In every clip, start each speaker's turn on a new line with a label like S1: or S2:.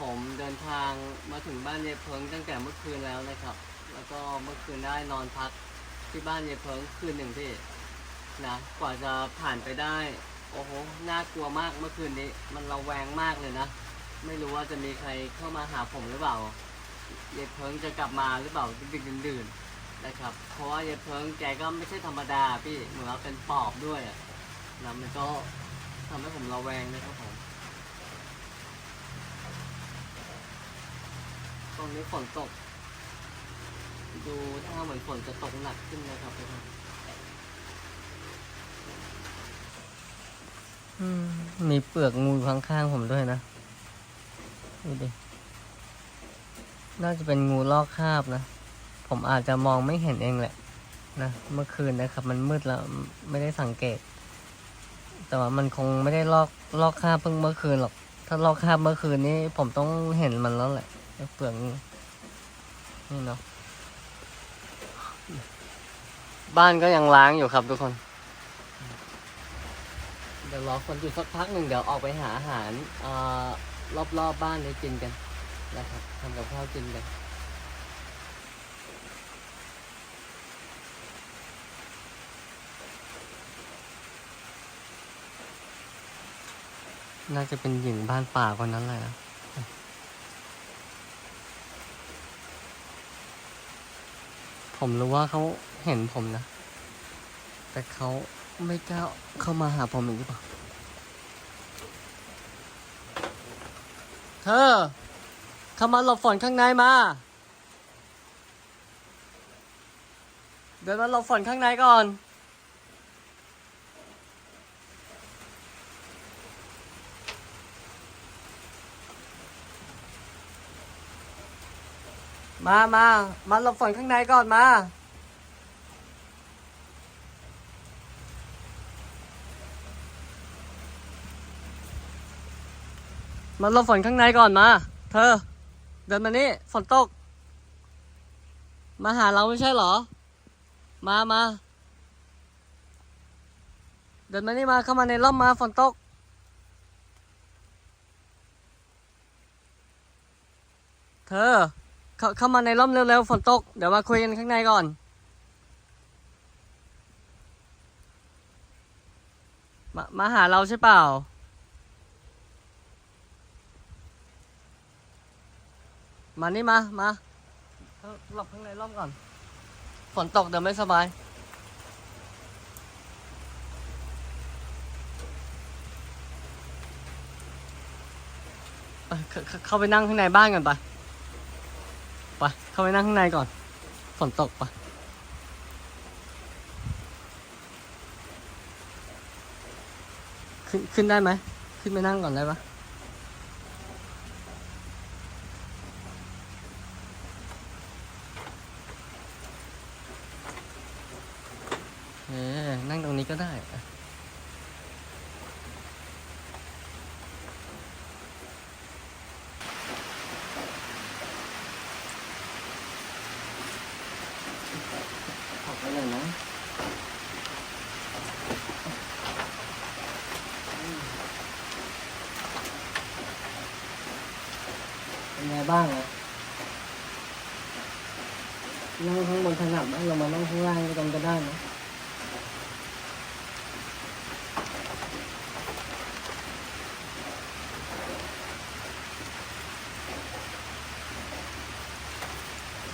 S1: ผมเดินทางมาถึงบ้านยายเพิงตั้งแต่เมื่อคืนแล้วนะครับ แล้วก็เมื่อคืนได้นอนพักที่บ้านยายเพิงคืนหนึ่งพี่นะกว่าจะผ่านไปได้ โอ้โหน่ากลัวมากเมื่อคืนนี้ มันระแวงมากเลยนะ ไม่รู้ว่าจะมีใครเข้ามาหาผมหรือเปล่ายายเพิงจะกลับมาหรือเปล่าดึกดื่นนะครับ เพราะว่ายายเพิงแกก็ไม่ใช่ธรรมดาพี่เหมือนเป็นปอบด้วยนะมันก็ทำให้ผมระแวงนะครับผม ตรงนี้ฝนตก ดูถ้าเหมือนฝนจะตกหนักขึ้นนะครับทุกคนอืมมีเปลือกงูอยู่ข้างๆผมด้วยนะ ดูดิ น่าจะเป็นงูลอกคราบนะ ผมอาจจะมองไม่เห็นเองแหละนะ เมื่อคืนนะครับ มันมืดแล้วไม่ได้สังเกต แต่ว่ามันคงไม่ได้ลอกลอกคราบเพิ่งเมื่อคืนหรอก ถ้าลอกคราบเมื่อคืนนี้ผมต้องเห็นมันแล้วแหละ เปลือกงูนี่เนาะบ้านก็ยังล้างอยู่ครับทุกคน เดี๋ยวรอคนอยู่สักพักหนึ่งเดี๋ยวออกไปหาอาหารอรอบๆบบ้านนี้กินกันนะครับทำกับข้าวกินกันน่าจะเป็นหญิงบ้านป่าคนนั้นแหละนะ ผมรู้ว่าเขาเห็นผมนะ แต่เขาไม่กล้าเข้ามาหาผมอีกหรือเปล่าเธอเข้ามาหลบฝนข้างในมา เดินมาหลบฝนข้างในก่อน มามา มาหลบฝนข้างในก่อนมา มาหลบฝนข้างในก่อนมา เธอ เดินมานี่ ฝนตก มาหาเราไม่ใช่เหรอ มามา เดินมานี่มาเข้ามาในร่มมาฝนตกเธอ เข้าเข้ามาในร่มเร็วๆฝนตก เดี๋ยวมาคุยกันข้างในก่อน มามาหาเราใช่เปล่า มานี่มา มาหลบข้างในร่มก่อน ฝนตกเดี๋ยวไม่สบาย เข้าเข้าไปนั่งข้างในบ้านกันไป เข้าไปนั่งข้างในก่อน ฝนตกปะขึ้นขึ้นได้ไหม ขึ้นไปนั่งก่อนได้ปะเออนั่งตรงนี้ก็ได้อะขอบไปเลยนะอืม เป็นไงบ้างอะนั่งข้างบนถนัดไหมเรามานั่งข้างล่างกันก็ได้นะ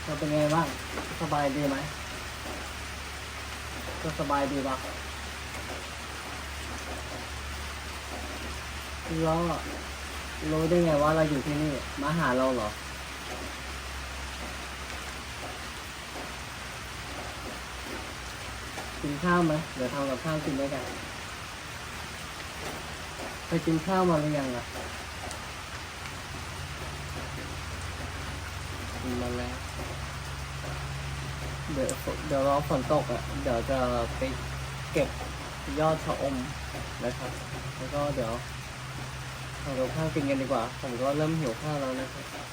S1: เราเป็นไงบ้าง สบายดีไหม ก็สบายดีปะแล้ว รู้ได้ไงว่าเราอยู่ที่นี่ มาหาเราเหรอ กินข้าวไหมเดี๋ยวทำกับข้าวกินด้วยกันไปกินข้าวมาหรือยังอะกินมาแล้วเดี๋ยวเดี๋ยวรอฝนตกอะ เดี๋ยวจะไปเก็บยอดชะอมนะครับ แล้วก็เดี๋ยว เอาข้าวกินกันดีกว่า ผมก็เริ่มหิวข้าวแล้วนะครับ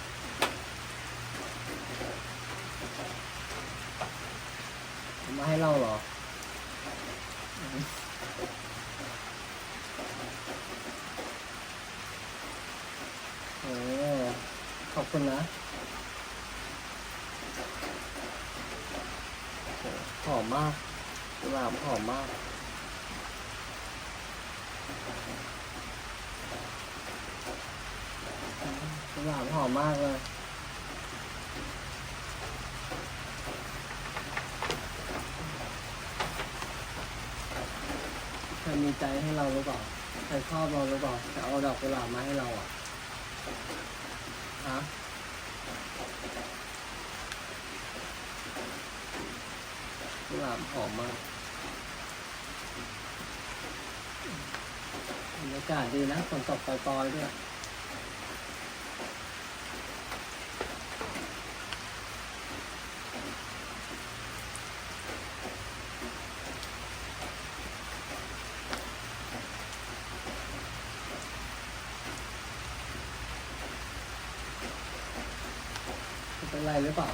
S1: มาให้เราเหรออืมโอ้อบคุณนะหอมมากกุหลาบหอมมาก กุหลาบหอมมากเลยใครมีใจให้เราหรือเปล่าใครชอบเราหรือเปล่าจะเอาดอกกุหลาบมาให้เราอะฮะกุหลาบหอมมากบรรยากาศดีนะฝนตกปล่อยๆด้วย เป็นไรหรือเปล่า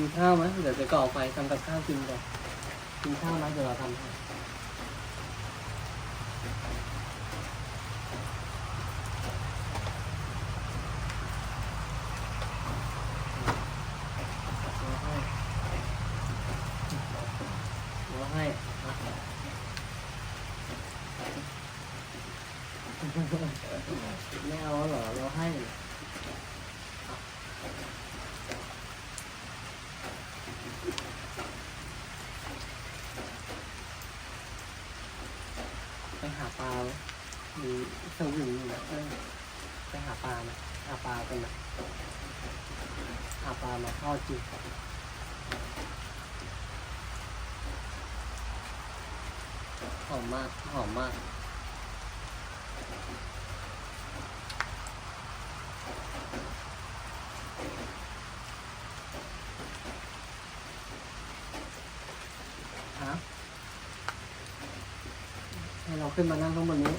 S1: กินข้าวไหมเดี๋ยวจะก่อไฟทำกับข้าวกินก่อนกินข้าวไหมเดี๋ยวเราทำให้ไม่เอาเหรอเราให้ ไปหาปลาไหมมีสวิงอยู่นะไปหาปลาไหมหาปลากันนะหาปลามาทอดกินหอมมากหอมมาก ฮะ ให้เรา ขึ้นมานั่งข้างบนนี้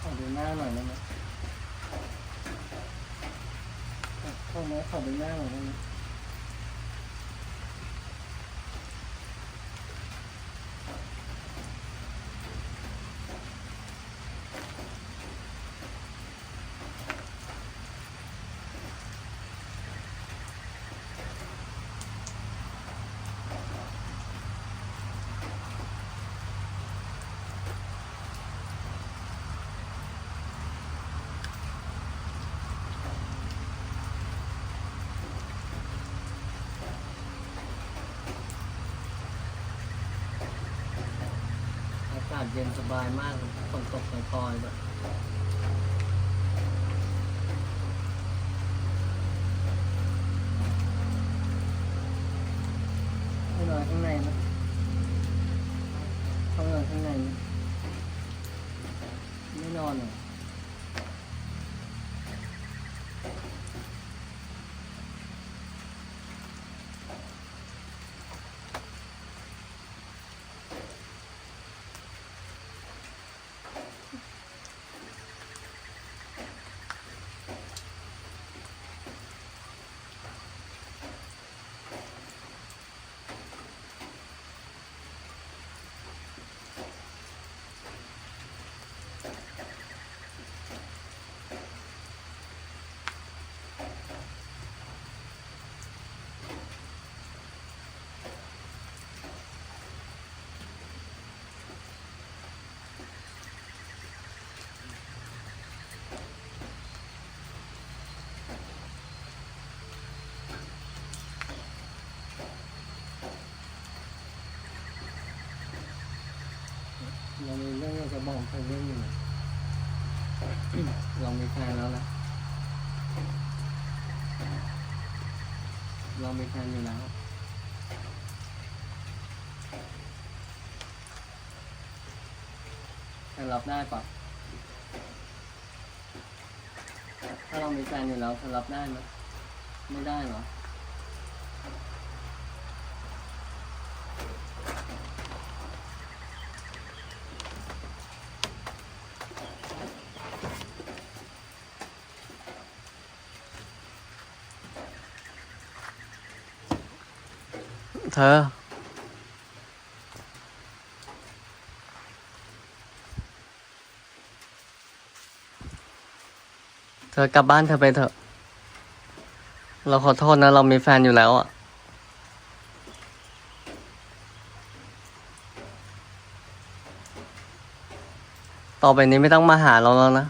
S1: ขอดูหน้าหน่อยได้ไหม เข้ามาขอดูหน้าหน่อยได้ไหม เย็นสบายมากฝนตกปล่อยๆแบบให้นอนข้างในนะข้านอนข้างในนะ เรามีเรื่องอยากจะบอกใครเรื่องหนึ่งเรามีแฟนแล้วนะเรามีแฟนอยู่แล้วจะรับได้ปะถ้าเรามีแฟนอยู่แล้วจะรับได้ไหมไม่ได้เหรอ ธอ เธอกลับบ้านเธอไปเถอะ เราขอโทษนะ เรามีแฟนอยู่แล้วอะ ต่อไปนี้ไม่ต้องมาหาเราแล้วนะ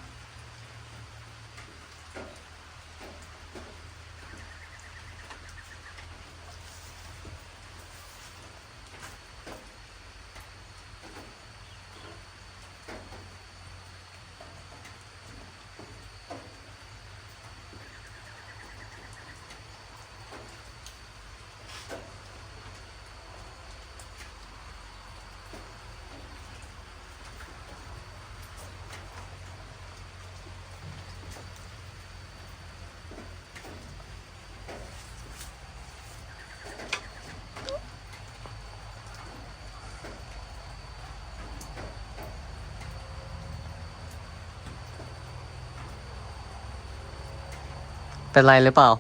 S1: เป็นไรหรือเปล่า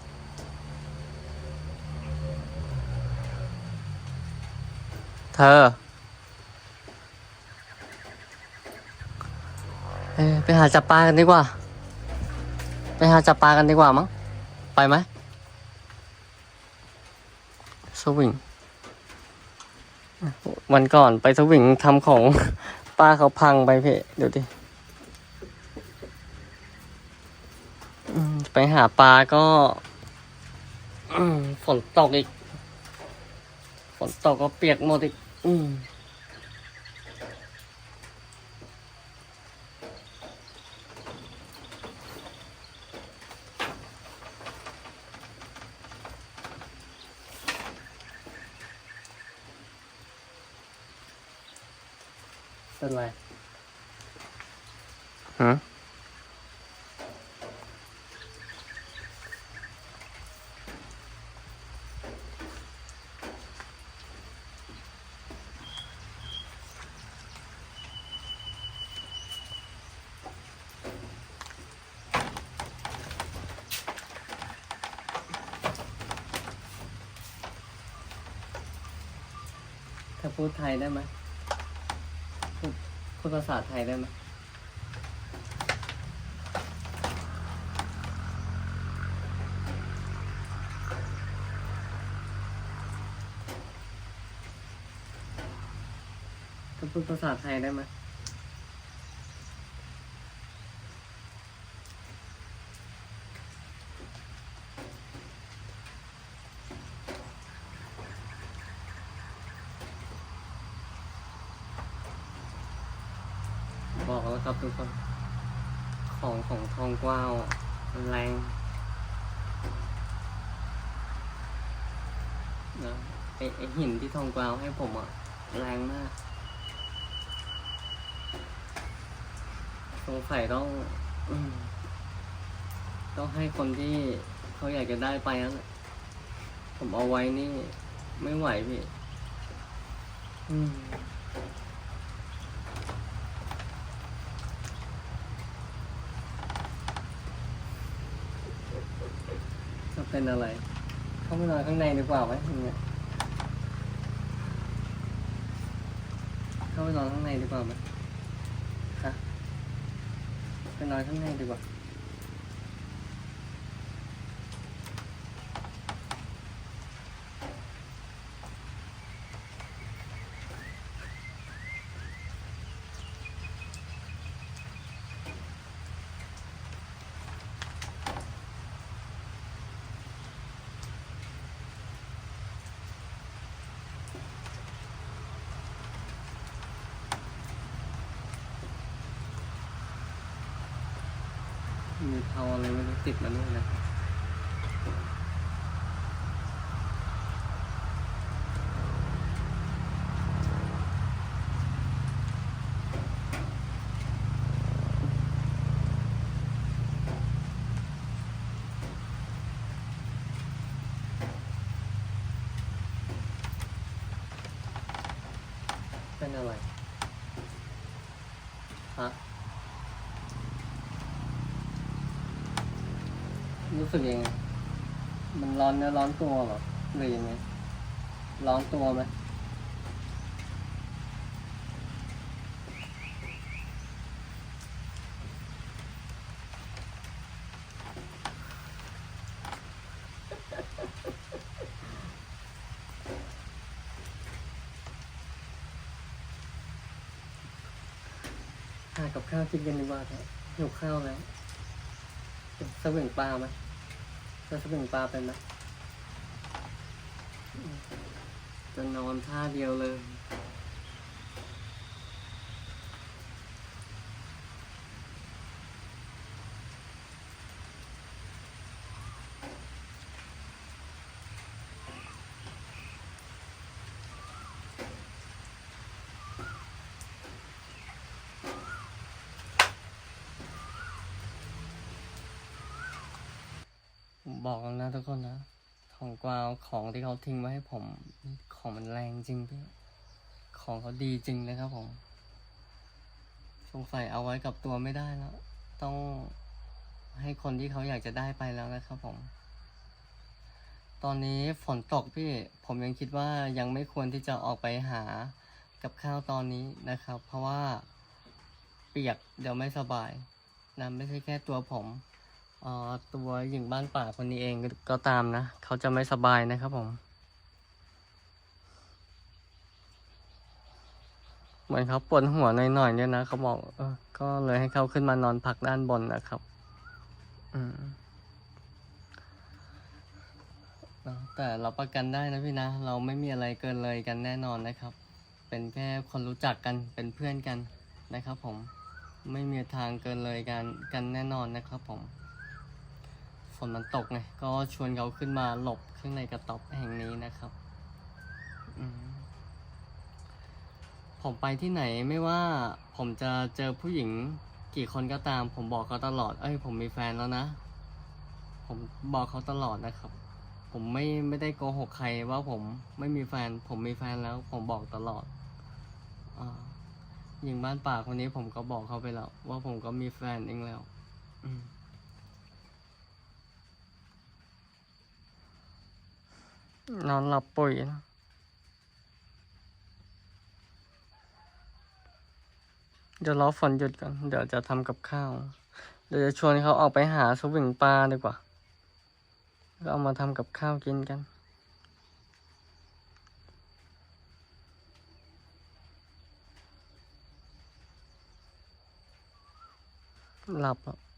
S1: เธอ เอ้ยไปหาจับปลากันดีกว่า ไปหาจับปลากันดีกว่ามั้ง ไปไหมสวิง วันก่อนไปสวิงทำของป้าเขาพังไปเพ่เดี๋ยวดิ อืมไป หาปลาก็ฝนตกอีก ฝนตกก็เปียกหมดอีก อืม พูดไทยได้ไหมพูดพูดภาษาไทยได้ไหมก็พูดภาษาไทยได้ไหมบอกแล้ว ครับทุกคนของของทองกวาวมันแรงนะไอไอหินที่ทองกวาวให้ผมอะแรงมากสงสัยต้องต้องให้คนที่เขาอยากจะได้ไปนั่นแหละผมเอาไว้นี่ ไม่ไหวพี่ อืม เป็นอะไร เข้าไปนอนข้างในดีกว่าไหมอย่างเงี้ยเข้าไปนอนข้างในดีกว่าไหมฮะไปนอนข้างในดีกว่า เอาอะไรไม่รู้ติดมาด้วยนะเป็นอะไรฮะ รู้สึกยังไง มันร้อนเนื้อร้อนตัวหรอหรือยังไง ร้อนตัวไหมหากับข้าวกินกันดีกว่าเถอะหิวข้าวแล้ว สวิงปลาไหมจะสวิงปลาเป็นไหมอืมจะนอนท่าเดียวเลย ผมบอกแล้วนะ ทุกคนนะ ของกวาวของที่เขาทิ้งไว้ให้ผม ของมันแรงจริงพี่ของเขาดีจริงนะครับผม สงสัยเอาไว้กับตัวไม่ได้แล้ว ต้องให้คนที่เขาอยากจะได้ไปแล้วนะครับผม ตอนนี้ฝนตกพี่ ผมยังคิดว่ายังไม่ควรที่จะออกไปหากับข้าวตอนนี้นะครับ เพราะว่าเปียกเดี๋ยวไม่สบายนะไม่ใช่แค่ตัวผม ออตัวหญิงบ้านป่าคนนี้เองก็ตามนะ เขาจะไม่สบายนะครับผม เหมือนเขาปวดหัวหน่อยๆเนี่ยนะเขาบอกเออก็เลยให้เขาขึ้นมานอนพักด้านบนนะครับ อืมแต่เราประกันได้นะพี่นะ เราไม่มีอะไรเกินเลยกันแน่นอนนะครับ เป็นแค่คนรู้จักกันเป็นเพื่อนกันนะครับผมไม่มีทางเกินเลยกันกันแน่นอนนะครับผม นมันตกไงก็ชวนเขาขึ้นมาหลบข้างในกระต๊อบแห่งนี้นะครับผมไปที่ไหนไม่ว่าผมจะเจอผู้หญิงกี่คนก็ตาม ผมบอกเขาตลอด เอ้ย ผมมีแฟนแล้วนะ ผมบอกเขาตลอดนะครับ ผมไม่ไม่ได้โกหกใครว่าผมไม่มีแฟน ผมมีแฟนแล้ว ผมบอกตลอดอหญิงบ้านป่าคนนี้ผมก็บอกเขาไปแล้ว ว่าผมก็มีแฟนเองแล้ว อืม นอนหลับปุ๋ยนะเดี๋ยวรอฝนหยุดก่อนเดี๋ยวจะทำกับข้าว เดี๋ยวจะชวนเขาออกไปหาสวิงปลาดีกว่าก็เอามาทำกับข้าวกินกัน หลับอะ